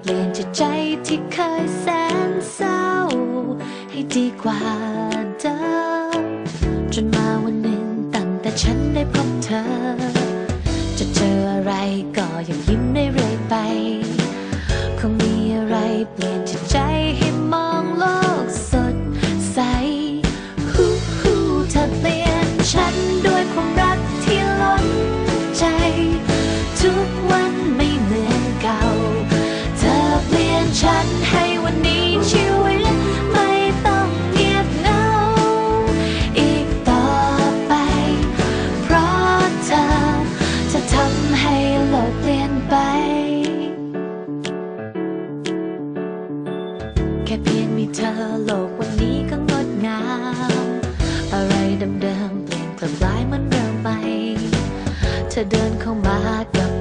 เปลี่ยนจากใจที่เคยแสนเศร้า ให้ดีกว่าเดิมจนมาวันหนึ่งตั้งแต่ฉันได้พบเธอ จะเจออะไรก็ยังยิ้มได้เรื่อยไป เธอเดินเข้ามากับ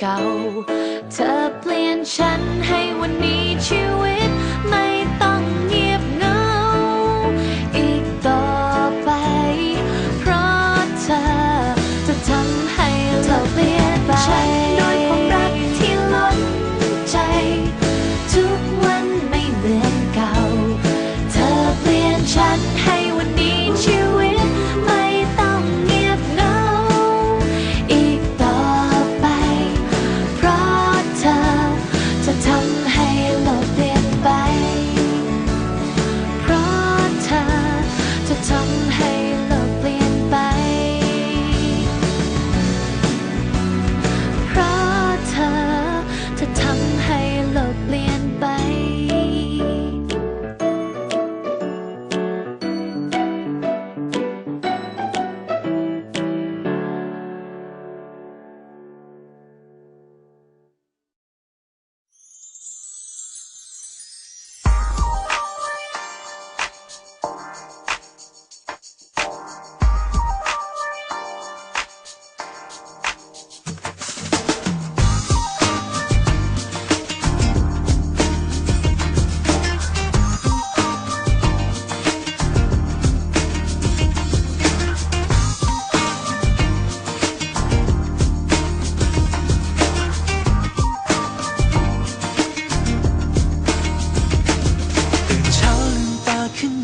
เก่าเธอ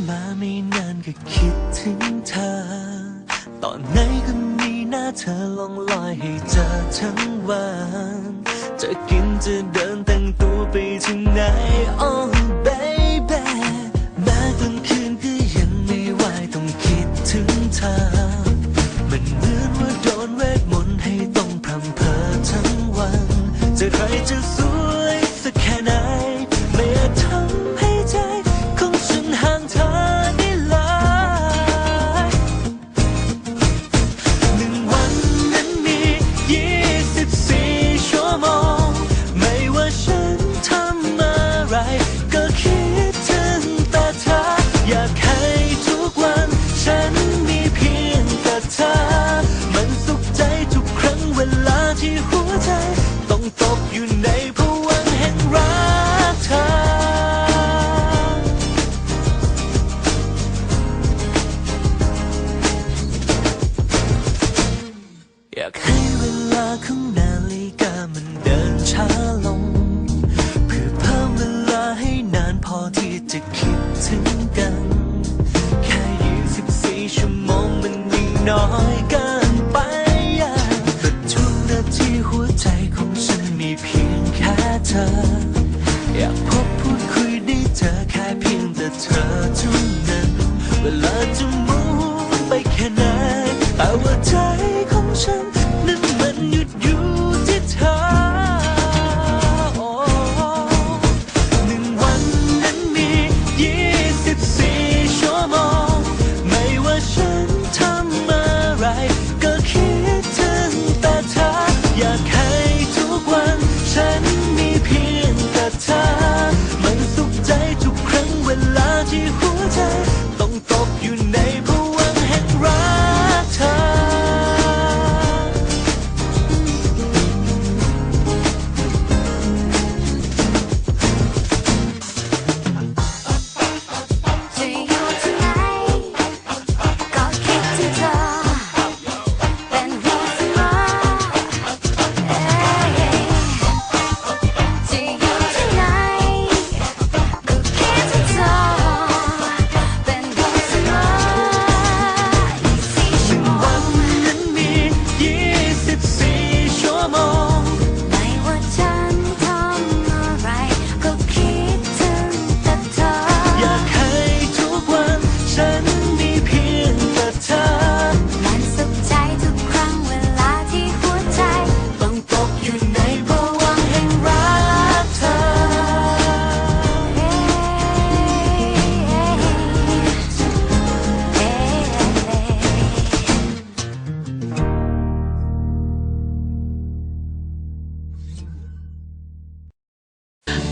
มาไม่นานก็คิดถึงเธอ ตอนไหนก็มีหน้าเธอลองลอยให้เจอทั้งวัน จะกินจะเดินแต่งตัวไปถึงไหน oh baby todo ธอ อยากพบพูดคุยได้เจอแค่เพียงแต่เธอ ลาที่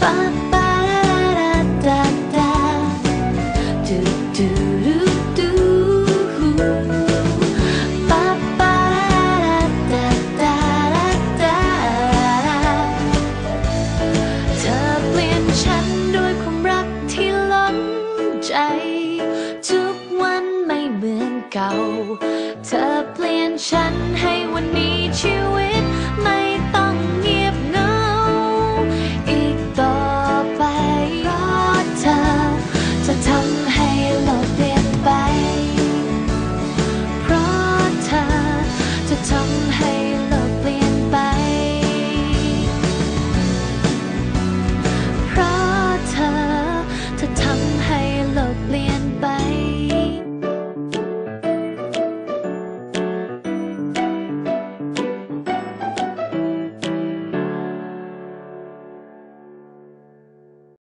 ป